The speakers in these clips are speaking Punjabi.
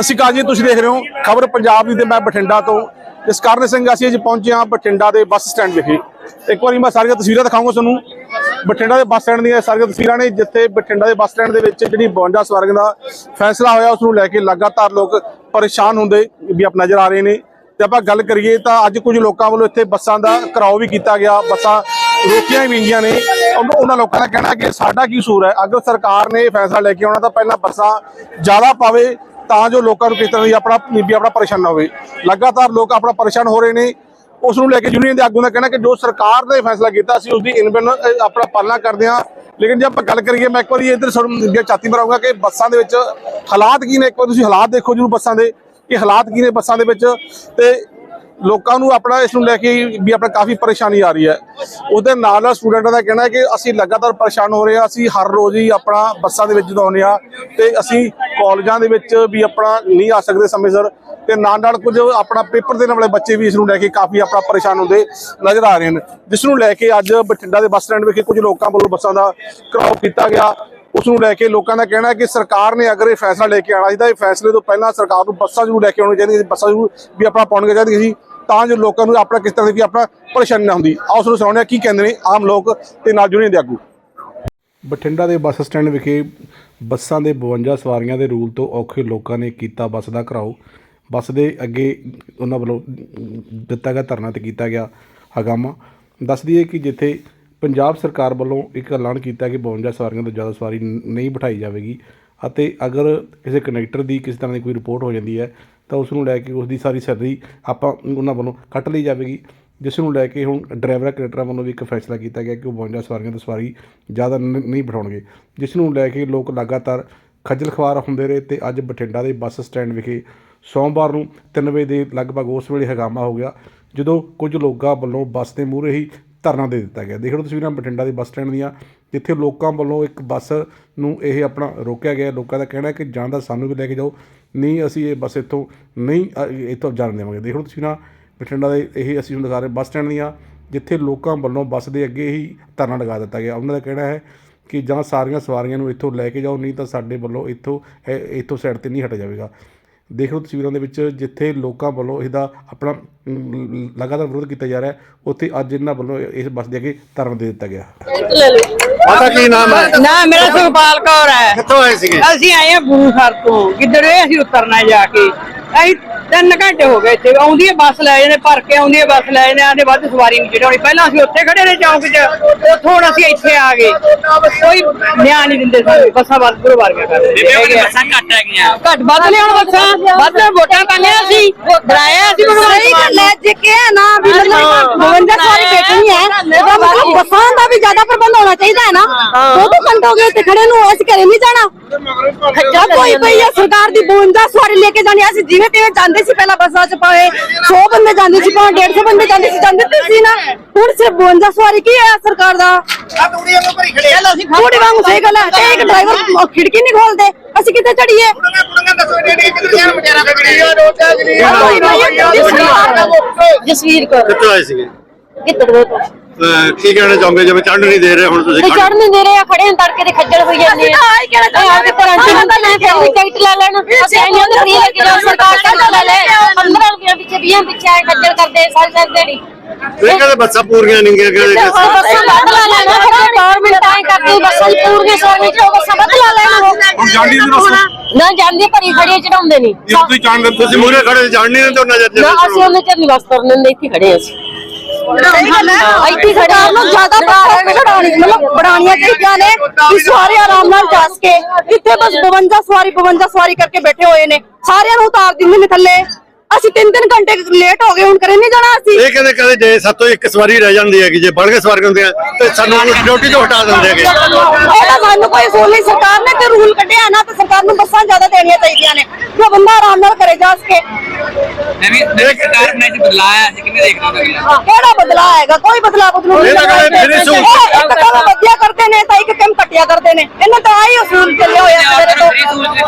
ਅਸੀਂ ਕਾਲ ਜੀ ਤੁਸੀਂ ਦੇਖ ਰਹੇ ਹੋ, ਖਬਰ ਪੰਜਾਬ ਦੀ ਤੇ ਮੈਂ ਬਠਿੰਡਾ ਤੋਂ। ਇਸ ਕਾਰਨ ਸਿੰਘ ਅਸੀਂ ਅੱਜ ਪਹੁੰਚੇ ਹਾਂ ਬਠਿੰਡਾ ਦੇ ਬੱਸ ਸਟੈਂਡ ਵਿਖੇ। ਇੱਕ ਵਾਰੀ ਮੈਂ ਸਾਰੀਆਂ ਤਸਵੀਰਾਂ ਦਿਖਾਊਂਗਾ ਤੁਹਾਨੂੰ। ਬਠਿੰਡਾ ਦੇ ਬੱਸ ਸਟੈਂਡ ਦੀਆਂ ਸਾਰੀਆਂ ਤਸਵੀਰਾਂ ਨੇ, ਜਿੱਥੇ ਬਠਿੰਡਾ ਦੇ ਬੱਸ ਸਟੈਂਡ ਦੇ ਵਿੱਚ ਜਿਹੜੀ 52 ਸਵਰਗ ਦਾ ਫੈਸਲਾ ਹੋਇਆ, ਉਸ ਨੂੰ ਲੈ ਕੇ ਲਗਾਤਾਰ ਲੋਕ ਪਰੇਸ਼ਾਨ ਹੁੰਦੇ ਵੀ ਆਪ ਨਜ਼ਰ ਆ ਰਹੇ ਨੇ। ਤੇ ਆਪਾਂ ਗੱਲ ਕਰੀਏ ਤਾਂ ਅੱਜ ਕੁਝ ਲੋਕਾਂ ਵੱਲੋਂ ਇੱਥੇ ਬੱਸਾਂ ਦਾ ਘਰਾਓ ਵੀ ਕੀਤਾ ਗਿਆ। ਬੱਸਾਂ ਰੋਕੀਆਂ ਵੀ ਗਈਆਂ ਨੇ। ਉਹਨਾਂ- ਲੋਕਾਂ ਦਾ ਕਹਿਣਾ ਕਿ ਸਾਡਾ ਕੀ ਸੂਰ ਹੈ? ਅਗਰ ਸਰਕਾਰ ਨੇ ਇਹ ਫੈਸਲਾ ਲੈ ਕੇ ਆਉਣਾ, ਤਾਂ ਪਹਿਲਾਂ ਬੱਸਾਂ ਜ਼ਿਆਦਾ ਪਾਵੇ ਤਾਂ ਜੋ ਲੋਕਾਂ ਨੂੰ ਕਿਸ ਤਰ੍ਹਾਂ ਦੀ ਆਪਣਾ ਵੀ ਆਪਣਾ ਪਰੇਸ਼ਾਨ ਨਾ ਹੋਵੇ। ਲਗਾਤਾਰ ਲੋਕ ਆਪਣਾ ਪਰੇਸ਼ਾਨ ਹੋ ਰਹੇ ਨੇ। ਉਸ ਨੂੰ ਲੈ ਕੇ ਯੂਨੀਅਨ ਦੇ ਆਗੂ ਦਾ ਕਹਿਣਾ ਕਿ ਜੋ ਸਰਕਾਰ ਨੇ ਫੈਸਲਾ ਕੀਤਾ ਸੀ ਉਸ ਦੀ ਇਨਬਨ ਆਪਣਾ ਪਾਲਣਾ ਕਰਦੇ ਹਾਂ। ਲੇਕਿਨ ਜੇ ਆਪਾਂ ਗੱਲ ਕਰੀਏ, ਮੈਂ ਇੱਕ ਵਾਰੀ ਇੱਧਰ ਤੁਹਾਨੂੰ ਚਾਤੀ ਛਾਤੀ ਮਰਾਉਂਗਾ ਕਿ ਬੱਸਾਂ ਦੇ ਵਿੱਚ ਹਾਲਾਤ ਕੀ ਨੇ? ਇੱਕ ਵਾਰ ਤੁਸੀਂ ਹਾਲਾਤ ਦੇਖੋ ਜਰੂਰ ਬੱਸਾਂ ਦੇ। ਕਿ ਹਾਲਾਤ ਕੀ ਨੇ ਬੱਸਾਂ ਦੇ ਵਿੱਚ? ਤੇ ਲੋਕਾਂ ਨੂੰ ਆਪਣਾ ਇਸ ਨੂੰ ਲੈ ਕੇ ਵੀ ਆਪਣਾ ਕਾਫੀ ਪਰੇਸ਼ਾਨੀ ਆ ਰਹੀ ਹੈ। ਉਹਦੇ ਨਾਲ ਨਾਲ ਸਟੂਡੈਂਟਾਂ ਦਾ ਕਹਿਣਾ ਹੈ ਕਿ ਅਸੀਂ ਲਗਾਤਾਰ ਪਰੇਸ਼ਾਨ ਹੋ ਰਹੇ ਹਾਂ। ਅਸੀਂ ਹਰ ਰੋਜ਼ ਹੀ ਆਪਣਾ ਬੱਸਾਂ ਦੇ ਵਿੱਚ ਜਦੋਂ ਆਉਂਦੇ ਹਾਂ ਤੇ ਅਸੀਂ ਕਾਲਜਾਂ ਦੇ ਵਿੱਚ ਵੀ ਆਪਣਾ ਨਹੀਂ ਆ ਸਕਦੇ ਸਮੇਂ ਸਿਰ। ਤੇ ਨਾਲ ਨਾਲ ਕੁਝ ਆਪਣਾ ਪੇਪਰ ਦੇਣ ਵਾਲੇ ਬੱਚੇ ਵੀ ਇਸ ਨੂੰ ਲੈ ਕੇ ਕਾਫੀ ਆਪਣਾ ਪਰੇਸ਼ਾਨ ਹੁੰਦੇ ਨਜ਼ਰ ਆ ਰਹੇ ਹਨ। ਜਿਸ ਨੂੰ ਲੈ ਕੇ ਅੱਜ ਬਠਿੰਡਾ ਦੇ ਬੱਸ ਸਟੈਂਡ ਵਿਖੇ ਕੁਝ ਲੋਕਾਂ ਵੱਲੋਂ ਬੱਸਾਂ ਦਾ ਘਰਾਓ ਕੀਤਾ ਗਿਆ। ਉਸ ਨੂੰ ਲੈ ਕੇ ਲੋਕਾਂ ਦਾ ਕਹਿਣਾ ਹੈ ਕਿ ਸਰਕਾਰ ਨੇ ਅਗਰ ਇਹ ਫੈਸਲਾ ਲੈ ਕੇ ਆਣਾ ਸੀ ਤਾਂ ਇਹ ਫੈਸਲੇ ਤੋਂ ਪਹਿਲਾਂ ਸਰਕਾਰ ਨੂੰ ਬੱਸਾਂ ਜ਼ਰੂਰ ਲੈ ਕੇ ਆਉਣੀ ਚਾਹੀਦੀਆਂ ਸੀ, ਬੱਸਾਂ ਜ਼ਰੂਰ ਵੀ ਆਪਣਾ ਪਾਉਣੀਆਂ ਚਾਹੀਦੀਆਂ ਸੀ, ਤਾਂ ਜੋ ਲੋਕਾਂ ਨੂੰ ਆਪਣਾ ਕਿਸ ਤਰ੍ਹਾਂ ਦੀ ਵੀ ਆਪਣਾ ਪਰੇਸ਼ਾਨੀ ਨਾ ਹੁੰਦੀ। ਆਓ ਉਸ ਨੂੰ ਸੁਣਾਉਂਦੇ ਹਾਂ ਕੀ ਕਹਿੰਦੇ ਨੇ ਆਮ ਲੋਕ ਤੇ ਨਾਲ ਜੁੜੀਆਂ ਦੇ ਆਗੂ। ਬਠਿੰਡਾ ਦੇ ਬੱਸ ਸਟੈਂਡ ਵਿਖੇ ਬੱਸਾਂ ਦੇ 52 ਸਵਾਰੀਆਂ ਦੇ ਰੂਲ ਤੋਂ ਔਖੇ ਲੋਕਾਂ ਨੇ ਕੀਤਾ ਬੱਸ ਦਾ ਘਰਾਓ। ਬੱਸ ਦੇ ਅੱਗੇ ਉਹਨਾਂ ਵੱਲੋਂ ਦਿੱਤਾ ਗਿਆ ਧਰਨਾ ਤੇ ਕੀਤਾ ਗਿਆ ਹਗਾਮਾ। ਦੱਸ ਦਈਏ ਕਿ ਜਿੱਥੇ ਪੰਜਾਬ ਸਰਕਾਰ ਵੱਲੋਂ ਇੱਕ ਐਲਾਨ ਕੀਤਾ ਕਿ 52 ਸਵਾਰੀਆਂ ਤੋਂ ਜ਼ਿਆਦਾ ਸਵਾਰੀ ਨਹੀਂ ਬਿਠਾਈ ਜਾਵੇਗੀ ਅਤੇ ਅਗਰ ਕਿਸੇ ਕਨੈਕਟਰ ਦੀ ਕਿਸੇ ਤਰ੍ਹਾਂ ਦੀ ਕੋਈ ਰਿਪੋਰਟ ਹੋ ਜਾਂਦੀ ਹੈ ਤਾਂ ਉਸ ਨੂੰ ਲੈ ਕੇ ਉਸ ਦੀ ਸਾਰੀ ਸੈਲਰੀ ਆਪਾਂ ਉਹਨਾਂ ਵੱਲੋਂ ਕੱਟ ਲਈ ਜਾਵੇਗੀ, ਜਿਸ ਨੂੰ ਲੈ ਕੇ ਹੁਣ ਡਰਾਈਵਰਾਂ ਕਨੈਕਟਰਾਂ ਵੱਲੋਂ ਵੀ ਇੱਕ ਫੈਸਲਾ ਕੀਤਾ ਗਿਆ ਕਿ ਉਹ 52 ਸਵਾਰੀਆਂ ਤੋਂ ਸਵਾਰੀ ਜ਼ਿਆਦਾ ਨ- ਨਹੀਂ ਬਿਠਾਉਣਗੇ, ਜਿਸ ਨੂੰ ਲੈ ਕੇ ਲੋਕ ਲਗਾਤਾਰ ਖੱਜਲ ਖਵਾਰ ਹੁੰਦੇ ਰਹੇ ਤੇ ਅੱਜ ਬਠਿੰਡਾ ਦੇ ਬੱਸ ਸਟੈਂਡ ਵਿਖੇ ਸੋਮਵਾਰ ਨੂੰ 3 ਵਜੇ ਦੇ ਲਗਭਗ ਉਸ ਵੇਲੇ ਹਗਾਮਾ ਹੋ ਗਿਆ, ਜਦੋਂ ਕੁਝ ਲੋਕਾਂ ਵੱਲੋਂ ਬੱਸ ਦੇ ਮੂਹਰੇ ਹੀ ਧਰਨਾ ਦੇ ਦਿੱਤਾ ਗਿਆ। ਦੇਖ ਲਓ ਤਸਵੀਰਾਂ ਬਠਿੰਡਾ ਦੇ ਬੱਸ ਸਟੈਂਡ ਦੀਆਂ। ਜਿੱਥੇ ਲੋਕਾਂ ਵੱਲੋਂ ਇੱਕ ਬੱਸ ਨੂੰ ਇਹ ਆਪਣਾ ਰੋਕਿਆ ਗਿਆ। ਲੋਕਾਂ ਦਾ ਕਹਿਣਾ ਹੈ ਕਿ ਜਾਂ ਤਾਂ ਸਾਨੂੰ ਵੀ ਲੈ ਕੇ ਜਾਓ ਨਹੀਂ ਅਸੀਂ ਇਹ ਬੱਸ ਇੱਥੋਂ ਨਹੀਂ ਅ, ਇੱਥੋਂ ਜਾਣ ਦੇਵਾਂਗੇ। ਦੇਖ ਲਓ ਤਸਵੀਰਾਂ ਬਠਿੰਡਾ ਦੇ ਇਹ ਅਸੀਂ ਹੁਣ ਦਿਖਾ ਰਹੇ ਬੱਸ ਸਟੈਂਡ ਦੀਆਂ ਜਿੱਥੇ ਲੋਕਾਂ ਵੱਲੋਂ ਬੱਸ ਦੇ ਅੱਗੇ ਹੀ ਧਰਨਾ ਲਗਾ ਦਿੱਤਾ ਗਿਆ। ਉਹਨਾਂ ਦਾ ਕਹਿਣਾ ਹੈ ਕਿ ਜਾਂ ਸਾਰੀਆਂ ਸਵਾਰੀਆਂ ਨੂੰ ਇੱਥੋਂ ਲੈ ਕੇ ਜਾਓ ਨਹੀਂ ਤਾਂ ਸਾਡੇ ਵੱਲੋਂ ਇੱਥੋਂ ਇਹ- ਇੱਥੋਂ ਸਾਈਡ ਤੇ ਨਹੀਂ ਹਟਿਆ ਜਾਵੇਗਾ। ਦੇਖ ਲਓ ਤਸਵੀਰਾਂ ਦੇ ਵਿੱਚ ਜਿੱਥੇ ਲੋਕਾਂ ਵੱਲੋਂ ਇਹਦਾ ਆਪਣਾ ਲਗਾਤਾਰ ਵਿਰੋਧ ਕੀਤਾ ਜਾ ਰਿਹਾ ਹੈ ਉੱਥੇ ਅੱਜ ਇਹਨਾਂ ਵੱਲੋਂ ਇਸ ਬੱਸ ਦੇ ਅੱਗੇ ਧਰਨਾ ਦੇ ਦਿੱਤਾ ਗਿਆ। ਮਾਤਾ ਕੀ ਨਾਮ ਹੈ? ਨਾ ਮੇਰਾ ਸੁਖਪਾਲ ਕੌਰ ਹੈ। ਕਿੱਥੋਂ ਆਏ ਸੀਗੇ? ਅਸੀਂ ਆਏ ਆ ਬੂਸਰ ਤੋਂ। ਕਿੱਧਰ ਇਹ ਅਸੀਂ ਉਤਰਨਾ ਹੈ ਜਾ ਕੇ। ਅਸੀਂ ਤਿੰਨ ਘੰਟੇ ਹੋ ਗਏ ਇੱਥੇ। ਆਉਂਦੀ ਹੈ ਬੱਸ ਲੈ ਜਾਂਦੇ ਭਰ ਕੇ ਆਉਂਦੀ ਹੈ ਬੱਸ ਲੈ ਜਾਂਦੇ ਆਂਦੇ ਵੱਧ ਸਵਾਰੀ ਨਹੀਂ ਚੜਾਉਣੀ ਪਹਿਲਾਂ ਅਸੀਂ ਉੱਥੇ ਖੜੇ ਨੇ ਚੌਂਕ 'ਚ ਉੱਥੋਂ ਹੁਣ ਅਸੀਂ ਇੱਥੇ ਆ ਗਏ। ਕੋਈ ਨਿਆਂ ਨਹੀਂ ਦਿੰਦੇ ਸਾਨੂੰ ਬੱਸਾਂ ਵੱਧ ਵਾਰੀਆਂ ਕਰਦੇ। ਬੱਸਾਂ ਘੱਟ ਹੈਗੀਆਂ। ਘੱਟ ਵੱਧ ਲਿਆਉਣ ਬੱਸਾਂ ਵੱਧ ਵੋਟਾਂ ਪਾਈਆਂ ਡਰਾਇਆ ਸਹੀ ਗੱਲ ਹੈ। ਜੇ ਕਿ ਹੈ ਨਾ ਵੀ ਮਤਲਬ 52 ਸਵਾਰੀ ਬੈਠਣੀ ਹੈ ਇਹਦਾ ਮਤਲਬ ਬੱਸਾਂ ਦਾ ਵੀ ਜ਼ਿਆਦਾ ਪ੍ਰਬੰਧ ਹੋਣਾ ਚਾਹੀਦਾ ਹੈ ਨਾ। ਦੋ ਦੋ ਘੰਟੇ ਹੋ ਗਏ ਤੇ ਖੜੇ ਨੂੰ ਅਸੀਂ ਘਰੇ ਨਹੀਂ ਜਾਣਾ। ਜਦ ਕੋਈ ਪਈ ਹੈ ਸਰਕਾਰ ਦੀ 52 ਸਵਾਰੀ ਲੈ ਕੇ ਜਾਣੀ ਅਸੀਂ ਜਿਵੇਂ ਤਿਵੇਂ ਜਾਂਦੇ ਸੀ ਪਹਿਲਾਂ ਬੱਸਾਂ 'ਚ ਪਾਏ 100 ਬੰਦੇ ਜਾਂਦੇ ਸੀ ਭਾਵੇਂ 150 ਬੰਦੇ ਜਾਂਦੇ ਸੀ ਜਾਂਦੇ ਤੇ ਸੀ ਨਾ। ਹੁਣ ਸਿਰਫ 52 ਸਵਾਰੀ ਕੀ ਹੈ ਸਰਕਾਰ ਦਾ? ਚਲੋ ਅਸੀਂ ਥੋੜੀ ਵਾਂਗ ਸਹੀ ਗੱਲ ਹੈ। ਤੇ ਇੱਕ ਡਰਾਈਵਰ ਖਿੜਕੀ ਨਹੀਂ ਖੋਲਦੇ। ਅਸੀਂ ਕਿੱਥੇ ਚੜੀਏ ਜਸਵੀਰ ਕੌਰ। ਕਿੱਥੋਂ ਆਏ ਸੀਗੇ? ਦੇ ਤੋਂ? ਅਹ ਕੀ ਕਹਿਣਾ ਚਾਹੋਗੇ? ਜਿਵੇਂ ਚੜ੍ਹ ਨਹੀਂ ਦੇ ਰਹੇ ਹੁਣ ਤੁਸੀਂ ਤੇ ਖੜ੍ਹ- ਚੜ੍ਹ ਨਹੀਂ ਦੇ ਰਹੇ ਆ ਖੜੇ ਹਾਂ ਤੜਕੇ ਦੇ ਖੱਜਲ ਹੋਈ ਜਾਂਦੇ ਆ। ਆਹ ਹੀ ਕਹਿਣਾ ਚਾਹੁੰਦੇ ਆਹ ਤੇ ਘਰਾਂ ਚ ਨਾ ਲੈ ਕੇ ਆਉਣੀ ਟਿਕਟ ਲੈ ਲੈਣ। ਅਸੀਂ ਆਈਆਂ ਤੇ ਫ੍ਰੀ ਲੈ ਕੇ ਜਾਓ ਸਰਕਾਰ ਟਿਕਟ ਲੈ ਲੈ। 15 ਰੁਪਏ ਪਿੱਛੇ 20 ਪਿੱਛੇ ਆਏ ਖੱਜਲ ਕਰਦੇ ਸਾਰੀ ਸਾਰੀ ਦਿਹਾੜੀ ਇਹ ਕਹਿੰਦੇ ਬੱਸਾਂ ਪੂਰੀਆਂ ਨਹੀਂ ਗਈਆਂ ਤੇ ਕਹਿੰਦੇ ਬੱਸਾਂ ਵੱਧ ਲਾ ਲੈਣਾ ਫਿਰ ਗਵਰਨਮੈਂਟ ਐਂ ਕਰਦੀ ਬੱਸਾਂ ਦੀ ਪੂਰੀਆਂ ਸੋਣੀ ਚ ਬੱਸਾਂ ਵੱਧ ਲਾ ਲੈਣ। ਹੁਣ ਜਾਂਦੀ ਦੀ ਬੱਸ। ਨਾ ਜਾਂਦੀ ਭਰੀ ਖੜੀ ਚੜਾਉਂਦੇ ਨਹੀਂ। ਇਹ ਤੁਸੀਂ ਜਾਣਦੇ ਤੁਸੀਂ ਮੂਰੇ ਖੜੇ ਜਾਣਨੀ ਨਹੀਂ ਤੋਂ ਨਜ਼ਰ ਨਾ ਅਸੀਂ ਉਹਨੇ ਚ ਨਹੀਂ ਬਸ ਕਰਨ ਦਿੰਦੇ ਇੱਥੇ ਖੜੇ ਅਸੀਂ। ਆਈਟੀ ਸਰਕਾਰ ਨੂੰ ਜ਼ਿਆਦਾ ਬਾਹਰ ਚੜਾਉਣੀ ਮਤਲਬ ਬਣਾਉਣੀਆਂ ਚਾਹੀਦੀਆਂ ਨੇ ਕਿ ਸਾਰੇ ਆਰਾਮ ਨਾਲ ਜਾ ਸਕੇ ਇੱਥੇ ਬਸ 52 ਸਵਾਰੀ 52 ਸਵਾਰੀ ਕਰਕੇ ਬੈਠੇ ਹੋਏ ਨੇ। ਸਾਰਿਆਂ ਨੂੰ ਉਤਾਰ ਦਿੰਦੇ ਨੇ ਥੱਲੇ। ਅਸੀਂ ਤਿੰਨ ਤਿੰਨ ਘੰਟੇ ਲੇਟ ਹੋ ਗਏ ਹੁਣ ਕਰੇ ਨਹੀਂ ਜਾਣਾ ਅਸੀਂ। ਇਹ ਕਹਿੰਦੇ ਕਹਿੰਦੇ ਜੇ ਸਾਤੋਂ ਇੱਕ ਸਵਾਰੀ ਰਹਿ ਜਾਂਦੀ ਹੈਗੀ ਜੇ ਬਣ ਕੇ ਸਵਾਰੀ ਹੁੰਦੀਆਂ ਤੇ ਸਾਨੂੰ ਡਿਊਟੀ ਤੋਂ ਹਟਾ ਦਿੰਦੇ ਹੈਗੇ। ਇਹਦਾ ਸਾਨੂੰ ਕੋਈ ਅਸੂਲ ਨਹੀਂ ਸਰਕਾਰ ਨੇ ਤੇ ਰੂਲ ਕੱਢਿਆ ਨਾ ਤੇ ਸਰਕਾਰ ਨੂੰ ਬੱਸਾਂ ਜ਼ਿਆਦਾ ਦੇਣੀਆਂ ਚਾਹੀਦੀਆਂ ਨੇ ਜੋ ਬੰਦਾ ਆਰਾਮ ਨਾਲ ਘਰੇ ਜਾ ਸਕੇ। ਨਵੀਂ ਨਵੀਂ ਸਰਕਾਰ ਨੇ ਅੱਜ ਬਦਲਾਇਆ ਸੀ ਕਿਵੇਂ ਦੇਖਦੇ ਹੋ ਅਗਲਾ? ਕਿਹੜਾ ਬਦਲਾ ਹੈਗਾ? ਕੋਈ ਬਦਲਾ ਬਦਲੂ ਨਹੀਂ। ਫਿਰ ਵਧੀਆ ਕਰਦੇ ਨੇ ਤਾਂ ਇੱਕ ਕੰਮ ਘਟਿਆ ਕਰਦੇ ਨੇ। ਇਹਨਾਂ ਤਾਂ ਆਹੀ ਅਸੂਲ ਚੱਲੇ ਹੋਏ ਆ ਸਵੇਰੇ ਤੋਂ।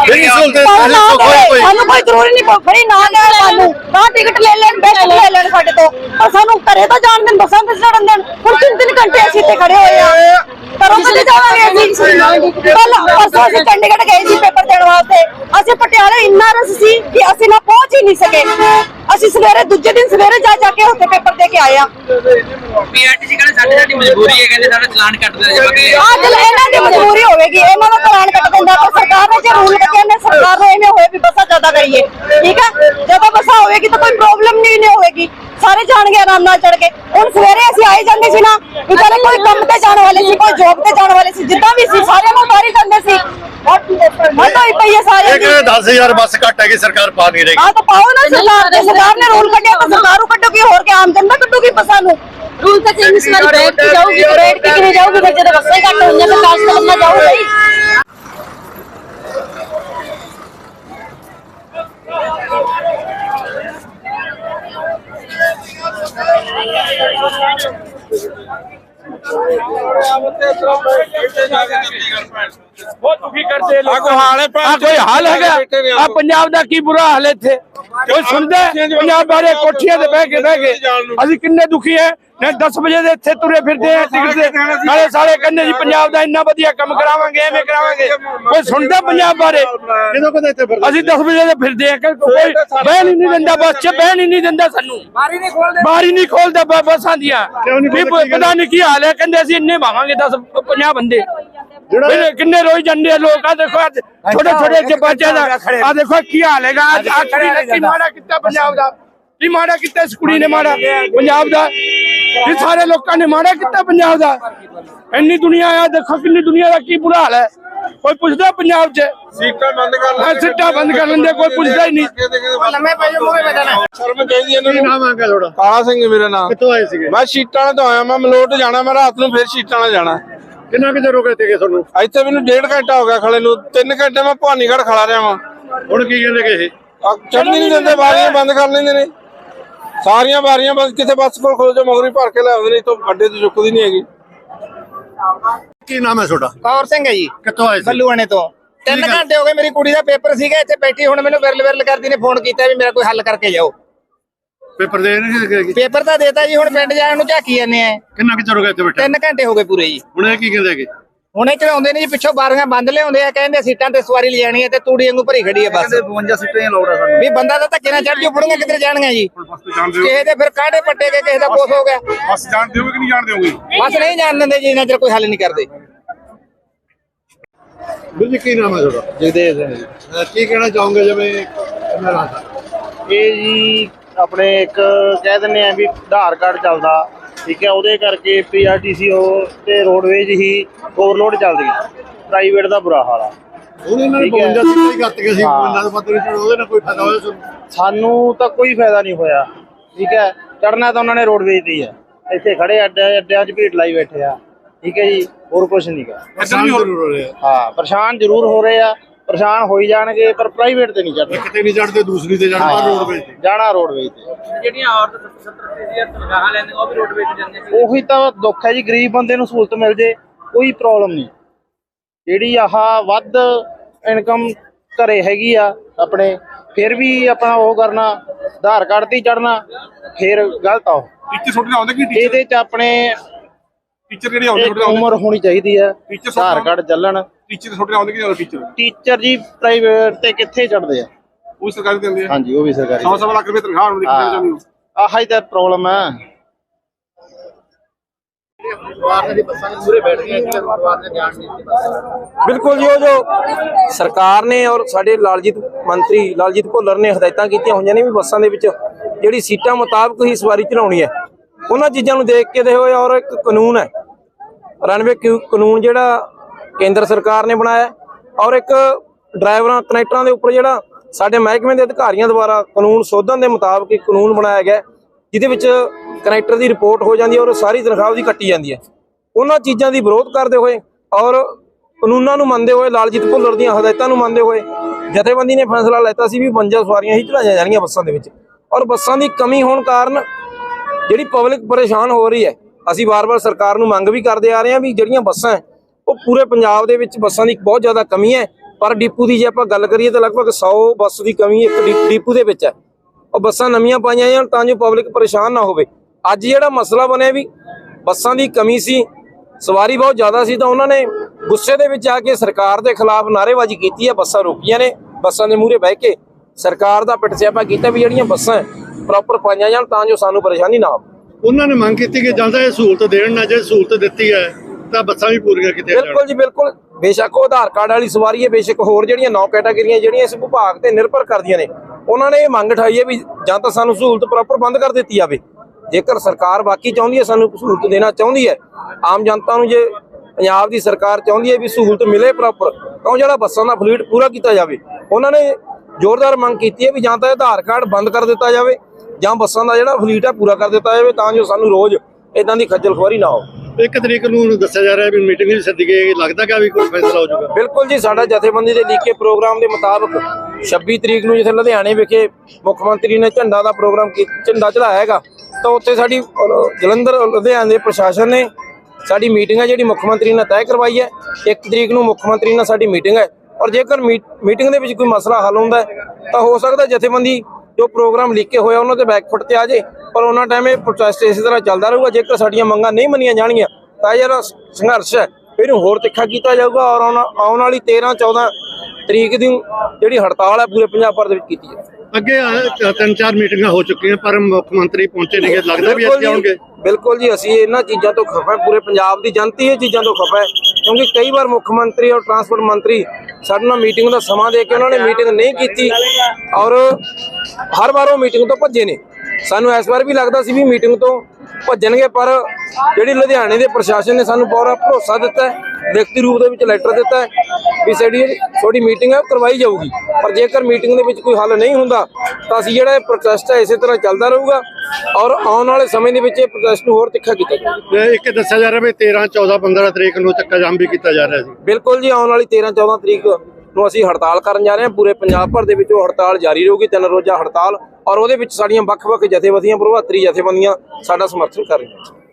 ਮੇਰੀ ਸਹੂਲਤ ਸਾਨੂੰ ਕੋਈ ਜ਼ਰੂਰੀ ਨਹੀਂ ਫਰੀ ਨਾ ਲੈਣ ਸਾਨੂੰ ਨਾ ਟਿਕਟ ਲੈ ਲੈਣ ਬੈਸਟ ਲੈ ਲੈਣ ਸਾਡੇ ਤੋਂ। ਪਰ ਸਾਨੂੰ ਘਰੇ ਤਾਂ ਜਾਣ ਦੇਣ ਬੱਸਾਂ ਤੇ ਚੜਨ ਦੇਣ। ਹੁਣ ਤਿੰਨ ਤਿੰਨ ਘੰਟੇ ਅਸੀਂ ਇੱਥੇ ਖੜੇ ਹੋਏ ਆ। ਕਰੋ ਕਦੇ ਜਾਵਾਂਗੇ ਅਸੀਂ? ਕੱਲ ਪਰਸੋਂ ਅਸੀਂ ਚੰਡੀਗੜ੍ਹ ਗਏ ਸੀ ਪੇਪਰ ਦੇਣ ਵਾਸਤੇ। ਅਸੀਂ ਪਟਿਆਲੇ ਇੰਨਾ ਰਸ ਸੀ ਕਿ ਅਸੀਂ ਨਾ ਪਹੁੰਚ ਹੀ ਨਹੀਂ ਸਕੇ। ਅਸੀਂ ਸਵੇਰੇ ਦੂਜੇ ਦਿਨ ਸਵੇਰੇ ਜਾ ਜਾ ਕੇ ਉੱਥੇ ਪੇਪਰ ਦੇ ਕੇ ਆਏ ਆ ਪੀਆਰਟੀਸੀ ਕਹਿੰਦੇ ਸਾਡੀ ਸਾਡੀ ਮਜਬੂਰੀ ਹੈ ਕਹਿੰਦੇ ਸਾਡਾ ਚਲਾਨ ਕੱਟ ਦਿਆ ਜਾਵੇ ਆ ਚਲ ਇਹਨਾਂ ਦੀ ਮਜਬੂਰੀ ਹੋਵੇਗੀ ਇਹਨਾਂ ਨੂੰ ਚਲਾਨ ਕੱਟ ਦਿੰਦਾ ਪਰ ਸਰਕਾਰ ਨੇ ਜੇ ਰੂਲ ਕੱਢਿਆ ਨੇ ਸਰਕਾਰ ਨੂੰ ਐਵੇਂ ਹੋਏ ਵੀ ਬੱਸਾਂ ਜ਼ਿਆਦਾ ਕਰੀਏ। ਠੀਕ ਹੈ? ਜਦੋਂ ਬੱਸਾਂ ਹੋਵੇਗੀ ਤਾਂ ਕੋਈ ਪ੍ਰੋਬਲਮ ਨਹੀਂ ਨਹੀਂ ਹੋਵੇਗੀ। ਸਾਰੇ ਜਾਣਗੇ ਆਰਾਮ ਨਾਲ ਚੜ ਕੇ। ਹੁਣ ਸਵੇਰੇ ਅਸੀਂ ਆਏ ਜਾਂਦੇ ਸੀ ਨਾ ਵੀ ਪਹਿਲੇ ਕੋਈ ਕੰਮ ਤੇ ਜਾਣ ਵਾਲੇ ਸੀ ਕੋਈ ਜੋਬ ਤੇ ਜਾਣ ਵਾਲੇ ਸੀ ਜਿੱਦਾਂ ਵੀ ਸੀ ਸਾਰਿਆਂ ਨੂੰ ਬਾਰੀ ਜਾਂਦੇ ਸੀ। ਮਤ ਹੋਈ ਪਈ ਹੈ ਸਾਰਿਆਂ ਇਹ ਦੀ ਕਹਿੰਦੇ 10000 ਬੱਸ ਘੱਟ ਹੈਗੀ ਸਰਕਾਰ ਪਾ ਨਹੀਂ ਰਹੀ। ਆ ਤਾਂ ਪਾਓ ਨਾ ਸਰਕਾਰ ਦੇ ਸਰਕਾਰ ਨੇ ਰੂਲ ਕੱਢਿਆ ਤਾਂ ਸਰਕਾਰ ਕੱਢੂਗੀ ਹੋਰ ਕਿ ਆਮ ਜਨਤਾ ਕੱਢੂਗੀ ਬੱਸਾਂ ਨੂੰ? ਰੂਲ ਤਾਂ ਚੇਂਜ ਇਸ ਵਾਰੀ ਬ੍ਰੇਕ ਤੇ ਜਾਊਗੀ ਬ੍ਰੇਕ ਤੇ ਕਿਵੇਂ ਜਾਊਗੀ ਫਿਰ ਜਦੋਂ ਬੱਸਾਂ ਹੀ ਘੱਟ ਹੋਈਆਂ ਫਿਰ ਕਾਸ਼ ਤਾਂ ਬੰਦਾ ਜਾਊਗਾ ਹੀ ਆ ਕੋਈ ਹਾਲ ਹੈ ਆ ਕੋਈ ਹਾਲ ਹੈਗਾ? ਆ ਪੰਜਾਬ ਦਾ ਕੀ ਬੁਰਾ ਹਾਲ ਇੱਥੇ? ਕੋਈ ਸੁਣਦਾ? ਪੰਜਾਬ ਬਾਰੇ ਕੋਠੀਆਂ ਤੇ ਬਹਿ ਕੇ ਬਹਿ ਕੇ। ਅਸੀਂ ਕਿੰਨੇ ਦੁਖੀ ਹੈ? ਨੇ 10 ਵਜੇ ਦੇ ਇੱਥੇ ਤੁਰੇ ਫਿਰਦੇ ਆ ਟਿਕਟ ਦੇ ਨਾਲੇ ਸਾਰੇ ਕਹਿੰਦੇ ਜੀ ਪੰਜਾਬ ਦਾ ਇੰਨਾ ਵਧੀਆ ਕੰਮ ਕਰਾਵਾਂਗੇ ਐਵੇਂ ਕਰਾਵਾਂਗੇ। ਕੋਈ ਸੁਣਦਾ ਪੰਜਾਬ ਬਾਰੇ? ਕਿਦੋਂ ਕਦੇ ਇੱਥੇ ਫਿਰ ਅਸੀਂ 10 ਵਜੇ ਦੇ ਫਿਰਦੇ ਆ ਕਿ ਕੋਈ ਬਹਿਣ ਹੀ ਨਹੀਂ ਦਿੰਦਾ ਬੱਸ 'ਚ ਬਹਿਣ ਹੀ ਨਹੀਂ ਦਿੰਦਾ ਸਾਨੂੰ। ਬਾਰੀ ਨਹੀਂ ਖੋਲਦਾ। ਬ- ਬੱਸਾਂ ਦੀਆਂ। ਵੀ ਪ- ਪਤਾ ਨਹੀਂ ਕੀ ਹਾਲ ਹੈ ਕਹਿੰਦੇ ਅਸੀਂ ਇੰਨੇ ਭਾਵਾਂਗੇ 10 50 ਬੰਦੇ। ਵੀ ਕਿੰਨੇ ਰੋਈ ਜਾਂਦੇ ਆ ਲੋਕ? ਆ ਦੇਖੋ ਅੱਜ ਛੋਟੇ ਛੋਟੇ ਜਿਹੇ ਬੱਚਿਆਂ ਦਾ ਆ ਦੇਖੋ ਕੀ ਹਾਲ ਹੈਗਾ? ਅੱਜ ਆ ਕੁੜੀ ਨੇ ਕੀ ਮਾੜਾ ਕੀਤਾ ਪੰਜਾਬ ਦਾ? ਕੀ ਮਾੜਾ ਕੀਤਾ ਇਸ ਕੁੜੀ ਨੇ ਮਾੜਾ? ਪੰਜਾਬ ਦਾ? ਇਹ ਸਾਰੇ ਲੋਕਾਂ ਨੇ ਮਾੜਾ ਕੀਤਾ ਪੰਜਾਬ ਦਾ? ਇੰਨੀ ਦੁਨੀਆ ਆ ਦੇਖੋ ਕਿੰਨੀ ਦੁਨੀਆ ਦਾ ਕੀ ਬੁਰਾ ਹਾਲ ਹੈ। ਕੋਈ ਪੁੱਛਦਾ ਪੰਜਾਬ 'ਚ? ਸੀਟਾਂ ਬੰਦ ਕਰ ਸਿੱਟਾ ਬੰਦ ਕਰ ਲੈਂਦੇ ਕੋਈ ਪੁੱਛਦਾ ਹੀ ਨਹੀਂ। ਲੰਮੇ ਪੈ ਜਾਓ ਸ਼ਰਮ ਚਾਹੀਦੀ ਇਹਨਾਂ ਨੂੰ। ਨਾਮ ਆਂਗਾ ਤੁਹਾਡਾ? ਕਾਲਾ ਸਿੰਘ ਮੇਰਾ ਨਾਮ। ਕਿੱਥੋਂ ਆਏ ਸੀਗੇ? ਮੈਂ ਸ਼ੀਟਾਂ ਤੋਂ ਆਇਆ ਮੈਂ ਮਲੋਟ ਜਾਣਾ ਮੈਂ ਰਾਤ ਨੂੰ ਫਿਰ ਸ਼ੀਟਾਂ ਨਾਲ ਜਾਣਾ। ਕਿੰਨਾ ਕਿ ਚਿਰ ਹੋ ਗਿਆ ਸੀਗੇ ਤੁਹਾਨੂੰ? ਇੱਥੇ ਮੈਨੂੰ ਡੇਢ ਘੰਟਾ ਹੋ ਗਿਆ ਖੜੇ ਨੂੰ। 3 ਘੰਟੇ ਮੈਂ ਭਵਾਨੀਗੜ੍ਹ ਖੜਾ ਰਿਹਾ ਵਾਂ। ਹੁਣ ਕੀ ਕਹਿੰਦੇ ਕਿ ਇਹ? ਆਹ ਚੜ੍ਹਨੀ ਨਹੀਂ ਦਿੰਦੇ ਬਾਰੀਆਂ ਬੰਦ ਕਰ ਲੈਂਦੇ ਨੇ। ਸਾਰੀਆਂ ਬਾਰੀਆਂ ਬੰਦ ਕਿਤੇ ਬੱਸ ਕੋਲ ਖਲੋ ਜਾ ਮਗਰੀ ਭਰ ਕੇ ਲੈ ਆਉਂਦੇ ਨੇ ਤੋਂ ਅੱਡੇ ਤੋਂ ਚੁੱਕਦੀ ਨਹੀਂ ਹੈਗੀ। ਕੀ ਨਾਮ ਹੈ ਤੁਹਾਡਾ? ਕੌਰ ਸਿੰਘ ਹੈ ਜੀ। ਕਿੱਥੋਂ ਆਏ ਸੀ? ਬੱਲੂਆਣੇ ਤੋਂ। ਤਿੰਨ। ਘੰਟੇ ਹੋ ਗਏ ਮੇਰੀ ਕੁੜੀ ਦਾ ਪੇਪਰ ਸੀਗਾ ਇੱਥੇ ਬੈਠੀ ਹੁਣ ਮੈਨੂੰ ਵਿਰਲ ਵਿਰਲ ਕਰਦੀ ਨੇ ਫੋਨ ਕੀਤਾ ਵੀ ਮੇਰਾ ਕੋਈ ਹੱਲ ਕਰਕੇ ਜਾਓ। ਪੇਪਰ ਦੇ ਨਹੀਂ ਸੀਗੇ ਪੇਪਰ ਤਾਂ ਦੇਤਾ ਜੀ ਹੁਣ ਪਿੰਡ ਜਾਣ ਨੂੰ ਝਾਕੀ ਜਾਂਦੇ ਆ। ਕਿੰਨਾ ਕਿ ਚਿਰ ਹੋ ਗਿਆ ਇੱਥੇ ਬੈਠੇ ਤਿੰਨ ਘੰਟੇ ਹੋ ਗਏ ਪੂਰੇ ਜੀ। ਹੁਣ ਇਹ ਕੀ ਕਹਿੰਦੇ ਹੈਗੇ? ਹੁਣੇ ਚੜਾਉਂਦੇ ਨੇ ਜੀ ਪਿੱਛੋਂ ਬਾਰੀਆਂ ਬੰਦ ਲਿਆਉਂਦੇ ਆ ਕਹਿੰਦੇ ਸੀਟਾਂ ਤੇ ਸਵਾਰੀ ਲੈ ਜਾਣੀ ਹੈ ਤੇ ਤੂੜੀ ਵਾਂਗੂ ਭਰੀ ਖੜੀ ਹੈ ਬੱਸ। 52 ਸੀਟਾਂ ਹੀ ਲੋੜ ਆ ਸਾਨੂੰ। ਵੀ ਬੰਦਾ ਤਾਂ ਧੱਕੇ ਨਾਲ ਚੜ ਜੂ ਬੁੜੀਆਂ ਕਿੱਧਰ ਜਾਣਗੀਆਂ ਜੀ। ਕਿਸੇ ਦੇ ਫਿਰ ਕਾਂਡੇ ਪੱਟੇ ਕੇ ਕਿਸੇ ਦਾ ਕੁਛ ਹੋ ਗਿਆ। ਬੱਸ ਜਾਣ ਦਿਓਗੇ ਕਿ ਨਹੀਂ ਜਾਣ ਦਿਓਗੇ? ਬਸ ਨਹੀਂ ਜਾਣ ਦਿੰਦੇ ਜੀ ਇਹਨਾਂ ਚਿਰ ਕੋਈ ਹੱਲ ਨਹੀਂ ਕਰਦੇ। ਵੀਰ ਜੀ ਕੀ ਨਾਮ ਹੈ ਤੁਹਾਡਾ? ਜਗਦੇਵ ਸਿੰਘ ਕੀ ਕਹਿਣਾ ਚਾਹੋਗੇ ਜਿਵੇਂ ਇਹ ਜੀ ਆਪਣੇ ਇੱਕ ਕਹਿ ਦਿੰਦੇ ਆ ਵੀ ਆਧਾਰ ਕਾਰਡ ਚੱਲਦਾ ਠੀਕ ਹੈ ਉਹਦੇ ਕਰਕੇ ਪੀਆਰਟੀਸੀ ਉਹ ਤੇ ਰੋਡਵੇਜ ਹੀ ਓਵਰਲੋਡ ਚੱਲਦੀ ਪ੍ਰਾਈਵੇਟ ਦਾ ਬੁਰਾ ਹਾਲ ਆ। ਹੁਣ ਇਹਨਾਂ ਨੇ ਠੀਕ ਹੈ। 52 ਸੀਟਾਂ ਹੀ ਕੱਟ ਕੇ ਸੀ ਹਾਂ। ਇਹਨਾਂ ਦਾ ਪਤਾ ਨਹੀਂ ਚੜ੍ਹ ਉਹਦੇ ਨਾਲ ਕੋਈ ਫਾਇਦਾ ਹੋਇਆ ਸਾਨੂੰ ਤਾਂ ਕੋਈ ਫਾਇਦਾ ਨਹੀਂ ਹੋਇਆ ਠੀਕ ਹੈ। ਚੜਨਾ ਤਾਂ ਉਹਨਾਂ ਨੇ ਰੋਡਵੇਜ ਤੇ ਹੀ ਆ। ਇੱਥੇ ਖੜੇ ਅੱਡੇ ਅੱਡਿਆਂ 'ਚ ਭੀੜ ਲਾਈ ਬੈਠੇ ਆ। ਠੀਕ ਹੈ ਜੀ ਹੋਰ ਕੁਝ ਨਹੀਂਗਾ ਪਰੇਸ਼ਾਨ ਜ਼ਰੂਰ ਹੋ ਰਹੇ ਆ। ਹਾਂ ਪਰੇਸ਼ਾਨ ਜ਼ਰੂਰ ਹੋ ਰਹੇ ਆ। ਪਰੇਸ਼ਾਨ ਹੋਈ ਜਾਣਗੇ ਪਰ ਪ੍ਰਾਈਵੇਟ ਤੇ ਨਹੀਂ ਚੜਨਾ ਇੱਕ ਤੇ ਨਹੀਂ ਚੜਦੇ ਦੂਸਰੀ ਤੇ ਚੜਨਾ ਰੋਡ ਵੇਚ ਤੇ। ਜਾਣਾ ਰੋਡਵੇਜ ਤੇ। ਜਿਹੜੀਆਂ ਔਰਤ 70 ਦੀ ਤਨਖਾਹ ਲੈਂਦੀਆਂ ਉਹ ਵੀ ਰੋਡਵੇਜ ਤੇ ਜਾਂਦੀਆਂ ਸੀ। ਉਹੀ ਤਾਂ ਦੁੱਖ ਹੈ ਜੀ ਗਰੀਬ ਬੰਦੇ ਨੂੰ ਸਹੂਲਤ ਮਿਲ ਜੇ ਕੋਈ ਪ੍ਰੋਬਲਮ ਨਹੀਂ। ਜਿਹੜੀ ਆਹ ਵੱਧ ਇਨਕਮ ਘਰੇ ਹੈਗੀ ਆ ਆਪਣੇ ਫਿਰ ਵੀ ਆਪਣਾ ਉਹ ਕਰਨਾ ਆਧਾਰ ਕਾਰਡ ਤੇ ਚੜਨਾ ਫਿਰ ਗਲਤ ਆ ਟੀਚਰ ਛੋਟੇ ਆਉਂਦੇ ਕਿ ਇਹਦੇ ਚ ਆਪਣੇ ਟੀਚਰ ਜਿਹੜੇ ਆਉਂਦੇ ਉਮਰ ਹੋਣੀ ਚਾਹੀਦੀ ਆ ਆਧਾਰ ਕਾਰਡ ਚੱਲਣ ਟੀਚਰ ਛੋਟੇ ਆਉਂਦੇ ਕਿ ਜ਼ਿਆਦਾ ਟੀਚਰ ਟੀਚਰ ਜੀ ਪ੍ਰਾਈਵੇਟ ਤੇ ਕਿੱਥੇ ਚੜਦੇ ਆ। ਉਹ ਸਰਕਾਰੀ ਦਿੰਦੇ ਆ? ਹਾਂਜੀ ਉਹ ਵੀ ਸਰਕਾਰੀ ਸੌ ਸਵਾ ਲੱਖ ਰੁਪਏ ਤਨਖਾਹ ਹੁੰਦੀ ਕਿੰਨੇ ਚਾਹੁੰਦੇ ਹੋ ਹਾਂ ਆਹ ਹੀ ਤਾਂ ਪ੍ਰੋਬਲਮ ਹੈ। ਬਿਲਕੁਲ ਜੀ ਉਹ ਜੋ ਸਰਕਾਰ ਨੇ ਔਰ ਸਾਡੇ ਲਾਲਜੀਤ ਮੰਤਰੀ ਲਾਲਜੀਤ ਭੁੱਲਰ ਨੇ ਹਦਾਇਤਾਂ ਕੀਤੀਆਂ ਹੋਈਆਂ ਨੇ ਵੀ ਬੱਸਾਂ ਦੇ ਵਿੱਚ ਜਿਹੜੀ ਸੀਟਾਂ ਮੁਤਾਬਕ ਹੀ ਸਵਾਰੀ ਚਲਾਉਣੀ ਹੈ। ਉਹਨਾਂ ਚੀਜ਼ਾਂ ਨੂੰ ਦੇਖ ਕੇ ਦੇ ਹੋਏ ਔਰ ਇੱਕ ਕਾਨੂੰਨ ਹੈ। ਰਨਵੇ ਕਾਨੂੰਨ ਜਿਹੜਾ ਕੇਂਦਰ ਸਰਕਾਰ ਨੇ ਬਣਾਇਆ ਔਰ ਇੱਕ ਡਰਾਈਵਰਾਂ, ਕਨੈਕਟਰਾਂ ਦੇ ਉੱਪਰ ਜਿਹੜਾ ਸਾਡੇ ਮਹਿਕਮੇ ਦੇ ਅਧਿਕਾਰੀਆਂ ਦੁਆਰਾ ਕਾਨੂੰਨ ਸੋਧਣ ਦੇ ਮੁਤਾਬਕ ਇੱਕ ਕਾਨੂੰਨ ਬਣਾਇਆ ਗਿਆ ਜਿਹਦੇ ਵਿੱਚ ਕਨੈਕਟਰ ਦੀ ਰਿਪੋਰਟ ਹੋ ਜਾਂਦੀ ਹੈ ਔਰ ਸਾਰੀ ਤਨਖਾਹ ਦੀ ਕੱਟੀ ਜਾਂਦੀ ਹੈ। ਉਹਨਾਂ ਚੀਜ਼ਾਂ ਦੀ ਵਿਰੋਧ ਕਰਦੇ ਹੋਏ ਔਰ ਕਾਨੂੰਨਾਂ ਨੂੰ ਮੰਨਦੇ ਹੋਏ, ਲਾਲਜੀਤ ਭੁੱਲਰ ਦੀਆਂ ਹਦਾਇਤਾਂ ਨੂੰ ਮੰਨਦੇ ਹੋਏ ਜਥੇਬੰਦੀ ਨੇ ਫੈਸਲਾ ਲੈਤਾ ਸੀ ਵੀ 52 ਸਵਾਰੀਆਂ ਹੀ ਚਲਾਈਆਂ ਜਾਣਗੀਆਂ ਬੱਸਾਂ ਦੇ ਵਿੱਚ ਔਰ ਬੱਸਾਂ ਦੀ ਕਮੀ ਹੋਣ ਕਾਰਨ ਜਿਹੜੀ ਪਬਲਿਕ ਪਰੇਸ਼ਾਨ ਹੋ ਰਹੀ ਹੈ, ਅਸੀਂ ਵਾਰ-ਵਾਰ ਸਰਕਾਰ ਨੂੰ ਮੰਗ ਵੀ ਕਰਦੇ ਆ ਰਹੇ ਹਾਂ ਵੀ ਜਿਹੜੀਆਂ ਬੱਸਾਂ ਉਹ ਪੂਰੇ ਪੰਜਾਬ ਦੇ ਵਿੱਚ ਬੱਸਾਂ ਦੀ ਬਹੁਤ ਜ਼ਿਆਦਾ ਕਮੀ ਹੈ। ਪਰ ਡਿਪੂ ਦੀ ਜੇ ਆਪਾਂ ਗੱਲ ਕਰੀਏ ਤਾਂ ਲਗਭਗ 100 ਬੱਸ ਦੀ ਕਮੀ ਇੱਕ ਡਿਪੂ ਦੇ ਵਿੱਚ ਹੈ। ਉਹ ਬੱਸਾਂ ਨਵੀਆਂ ਪਾਈਆਂ ਜਾਣ ਤਾਂ ਜੋ ਪਬਲਿਕ ਪਰੇਸ਼ਾਨ ਨਾ ਹੋਵੇ। ਅੱਜ ਜਿਹੜਾ ਮਸਲਾ ਬਣਿਆ ਵੀ ਬੱਸਾਂ ਦੀ ਕਮੀ ਸੀ, ਸਵਾਰੀ ਬਹੁਤ ਜ਼ਿਆਦਾ ਸੀ ਤਾਂ ਉਹਨਾਂ ਨੇ ਗੁੱਸੇ ਦੇ ਵਿੱਚ ਆ ਕੇ ਸਰਕਾਰ ਦੇ ਖਿਲਾਫ ਨਾਅਰੇਬਾਜ਼ੀ ਕੀਤੀ ਹੈ। ਬੱਸਾਂ ਰੋਕੀਆਂ ਨੇ, ਬੱਸਾਂ ਦੇ ਮੂਹਰੇ ਬਹਿ ਕੇ ਸਰਕਾਰ ਦਾ ਪਿੱਟ ਸਿਆਪਾ ਕੀਤਾ ਵੀ ਜਿਹੜੀਆਂ ਬੱਸਾਂ ਪ੍ਰੋਪਰ ਪਾਈਆਂ ਜਾਣ ਤਾਂ ਜੋ ਸਾਨੂੰ ਪਰੇਸ਼ਾਨੀ ਨਾ ਆਵੇ ਉਹਨਾਂ ਨੇ ਮੰਗ ਕੀਤੀ ਕਿ ਜਾਂਦਾ ਇਹ ਸਹੂਲਤ ਦੇਣ ਨਾ ਜੇ ਸਹੂਲਤ ਦਿੱਤੀ ਹੈ। ਤਾਂ ਬੱਸਾਂ ਵੀ ਪੂਰੀਆਂ ਕੀਤੀਆਂ ਬਿਲਕੁਲ ਜੀ, ਬਿਲਕੁਲ। ਬੇਸ਼ੱਕ ਉਹ ਆਧਾਰ ਕਾਰਡ ਵਾਲੀ ਸਵਾਰੀ ਹੈ, ਬੇਸ਼ੱਕ ਹੋਰ ਜਿਹੜੀਆਂ ਨੌ ਕੈਟਾਗਰੀਆਂ ਜਿਹੜੀਆਂ ਇਸ ਵਿਭਾਗ ਤੇ ਨਿਰਭਰ ਕਰਦੀਆਂ ਨੇ, ਉਹਨਾਂ ਨੇ ਇਹ ਮੰਗ ਉਠਾਈ ਹੈ ਵੀ ਜਾਂ ਤਾਂ ਸਾਨੂੰ ਸਹੂਲਤ ਪ੍ਰੋਪਰ ਬੰਦ ਕਰ ਦਿੱਤੀ ਜਾਵੇ। ਜੇਕਰ ਸਰਕਾਰ ਬਾਕੀ ਚਾਹੁੰਦੀ ਹੈ, ਸਾਨੂੰ ਸਹੂਲਤ ਦੇਣਾ ਚਾਹੁੰਦੀ ਹੈ, ਆਮ ਜਨਤਾ ਨੂੰ ਜੇ ਪੰਜਾਬ ਦੀ ਸਰਕਾਰ ਚਾਹੁੰਦੀ ਹੈ ਵੀ ਸਹੂਲਤ ਮਿਲੇ ਪ੍ਰੋਪਰ ਤਾਂ ਜਿਹੜਾ ਬੱਸਾਂ ਦਾ ਫਲੀਟ ਪੂਰਾ ਕੀਤਾ ਜਾਵੇ। ਉਹਨਾਂ ਨੇ ਜ਼ੋਰਦਾਰ ਮੰਗ ਕੀਤੀ ਹੈ ਵੀ ਜਾਂ ਤਾਂ ਆਧਾਰ ਕਾਰਡ ਬੰਦ ਕਰ ਦਿੱਤਾ ਜਾਵੇ ਜਾਂ ਬੱਸਾਂ ਦਾ ਜਿਹੜਾ ਫਲੀਟ ਹੈ ਪੂਰਾ ਕਰ ਦਿੱਤਾ ਜਾਵੇ, ਤਾਂ ਜੋ ਸਾਨੂੰ ਰੋਜ਼ ਇਦਾਂ ਦੀ ਖੱਜਲ ਖੁਆਰੀ ਨਾ ਹੋਵੇ। ਇੱਕ ਤਰੀਕ ਨੂੰ ਦੱਸਿਆ ਜਾ ਰਿਹਾ ਵੀ ਮੀਟਿੰਗ ਵੀ ਸੱਦੀ ਗਈ ਲੱਗਦਾ ਕਿ ਵੀ ਕੋਈ ਫੈਸਲਾ ਹੋ ਜਾਊਗਾ ਬਿਲਕੁਲ ਜੀ ਸਾਡਾ ਜਥੇਬੰਦੀ ਦੇ ਲੀਕੇ ਪ੍ਰੋਗਰਾਮ ਦੇ ਮੁਤਾਬਕ 26 ਤਰੀਕ ਨੂੰ ਜਿੱਥੇ ਲੁਧਿਆਣੇ ਵਿਖੇ ਮੁੱਖ ਮੰਤਰੀ ਨੇ ਝੰਡਾ ਦਾ ਪ੍ਰੋਗਰਾਮ ਕੀ- ਝੰਡਾ ਚੜਾਇਆ ਹੈਗਾ ਤਾਂ ਉੱਥੇ ਸਾਡੀ ਅਹ, ਜਲੰਧਰ ਲੁਧਿਆਣੇ ਦੇ ਪ੍ਰਸ਼ਾਸਨ ਨੇ ਸਾਡੀ ਮੀਟਿੰਗ ਹੈ ਜਿਹੜੀ ਮੁੱਖ ਮੰਤਰੀ ਨਾਲ ਤੈਅ ਕਰਵਾਈ ਹੈ। 1 ਤਰੀਕ ਨੂੰ ਮੁੱਖ ਮੰਤਰੀ ਨਾਲ ਸਾਡੀ ਮੀਟਿੰਗ ਹੈ। ਔਰ ਜੇਕਰ ਮੀਟਿੰਗ ਦੇ ਵਿੱਚ ਕੋਈ ਮਸਲਾ ਹੱਲ ਹੁੰਦਾ ਹੈ, ਤਾਂ ਹੋ ਸਕਦਾ ਜਥੇਬੰਦੀ ਜੋ ਪ੍ਰੋਗਰਾਮ ਲਿਖੇ ਹੋਇਆ ਉਹਨਾਂ ਤੇ ਬੈਕਫੁੱਟ ਤੇ ਆ ਜੇ ਪਰ ਉਹਨਾਂ ਟਾਈਮ ਇਹ ਪ੍ਰੋਟੈਸਟ ਇਸੇ ਤਰ੍ਹਾਂ ਚੱਲਦਾ ਰਹੂਗਾ ਜੇਕਰ ਸਾਡੀਆਂ ਮੰਗਾਂ ਨਹੀਂ ਮੰਨੀਆਂ ਜਾਣਗੀਆਂ ਤਾਂ ਜਿਹੜਾ ਸੰਘਰਸ਼ ਹੈ ਇਹਨੂੰ ਹੋਰ ਤਿੱਖਾ ਕੀਤਾ ਜਾਊਗਾ ਔਰ ਆਉਣ ਵਾਲੀ 13 14 ਤਰੀਕ ਦੀ ਜਿਹੜੀ ਹੜਤਾਲ ਹੈ ਪੂਰੇ ਪੰਜਾਬ ਭਰ ਦੇ ਵਿੱਚ ਕੀਤੀ ਜਾਵੇ ਅੱਗੇ ਤਿੰਨ ਚਾਰ ਮੀਟਿੰਗਾਂ ਹੋ ਚੁੱਕੀਆਂ ਪਰ ਮੁੱਖ ਮੰਤਰੀ ਪਹੁੰਚੇ ਨਹੀਂ ਲੱਗਦਾ ਵੀ ਬਿਲਕੁਲ ਇੱਥੇ ਜੀ, ਆਉਣਗੇ ਬਿਲਕੁਲ ਜੀ ਅਸੀਂ ਇਹਨਾਂ ਚੀਜ਼ਾਂ ਤੋਂ ਖਫਾ ਪੂਰੇ ਪੰਜਾਬ ਦੀ ਜਨਤਾ ਇਹ ਚੀਜ਼ਾਂ ਤੋਂ ਖਫਾ ਹੈ। ਕਿਉਂਕਿ ਕਈ ਵਾਰ ਮੁੱਖ ਮੰਤਰੀ ਔਰ ਟਰਾਂਸਪੋਰਟ ਮੰਤਰੀ ਸਾਡੇ ਨਾਲ ਮੀਟਿੰਗ ਦਾ ਸਮਾਂ ਦੇ ਕੇ ਉਹਨਾਂ ਨੇ ਮੀਟਿੰਗ ਨਹੀਂ ਕੀਤੀ ਔਰ ਹਰ ਵਾਰ ਉਹ ਮੀਟਿੰਗ ਤੋਂ ਭੱਜੇ ਨੇ। ਸਾਨੂੰ ਇਸ ਵਾਰ ਵੀ ਲੱਗਦਾ ਸੀ ਵੀ ਮੀਟਿੰਗ ਤੋਂ ਭੱਜਣਗੇ ਪਰ ਜਿਹੜੀ ਲੁਧਿਆਣੇ ਦੇ ਪ੍ਰਸ਼ਾਸਨ ਨੇ ਸਾਨੂੰ ਪੂਰਾ ਭਰੋਸਾ ਦਿੱਤਾ ਹੈ ਲਿਖਤੀ ਰੂਪ ਦੇ ਵਿੱਚ ਲੈਟਰ ਦਿੱਤਾ ਹੈ ਵੀ ਸਾਡੀ ਜਿਹੜੀ ਛੋਟੀ ਮੀਟਿੰਗ ਹੈ ਕਰਵਾਈ ਜਾਊਗੀ। ਪਰ ਜੇਕਰ ਮੀਟਿੰਗ ਦੇ ਵਿੱਚ ਕੋਈ ਹੱਲ ਨਹੀਂ ਹੁੰਦਾ ਤਾਂ ਅਸੀਂ ਜਿਹੜਾ ਇਹ ਪ੍ਰੋਟੈਸਟ ਹੈ ਇਸੇ ਤਰ੍ਹਾਂ ਚੱਲਦਾ ਰਹੂਗਾ ਔਰ ਆਉਣ ਵਾਲੇ ਸਮੇਂ ਦੇ ਵਿੱਚ ਇਹ ਪ੍ਰੋਟੈਸਟ ਨੂੰ ਹੋਰ ਤਿੱਖਾ ਕੀਤਾ ਜਾਊਗਾ। ਇੱਕ ਦੱਸਿਆ ਜਾ ਰਿਹਾ ਵੀ 13 14 15 ਤਰੀਕ ਨੂੰ ਚੱਕਾ ਜਾਮ ਵੀ ਕੀਤਾ ਜਾ ਰਿਹਾ ਸੀ। ਬਿਲਕੁਲ ਜੀ ਆਉਣ ਵਾਲੀ 13 14 ਤਰੀਕ ਨੂੰ ਅਸੀਂ ਹੜਤਾਲ ਕਰਨ ਜਾ ਰਹੇ ਹਾਂ। ਪੂਰੇ ਪੰਜਾਬ ਭਰ ਦੇ ਵਿੱਚ ਉਹ ਹੜਤਾਲ ਜਾਰੀ ਰਹੂਗੀ, ਤਿੰਨ ਰੋਜ਼ਾ ਹੜਤਾਲ, ਔਰ ਉਹਦੇ ਵਿੱਚ ਸਾਡੀਆਂ ਵੱਖ-ਵੱਖ ਜਥੇਬੰਦੀਆਂ, ਪ੍ਰਭਾਤਰੀ ਜਥੇਬੰਦੀਆਂ ਸਾਡਾ ਸਮਰਥਨ ਕਰ ਰਹੀਆਂ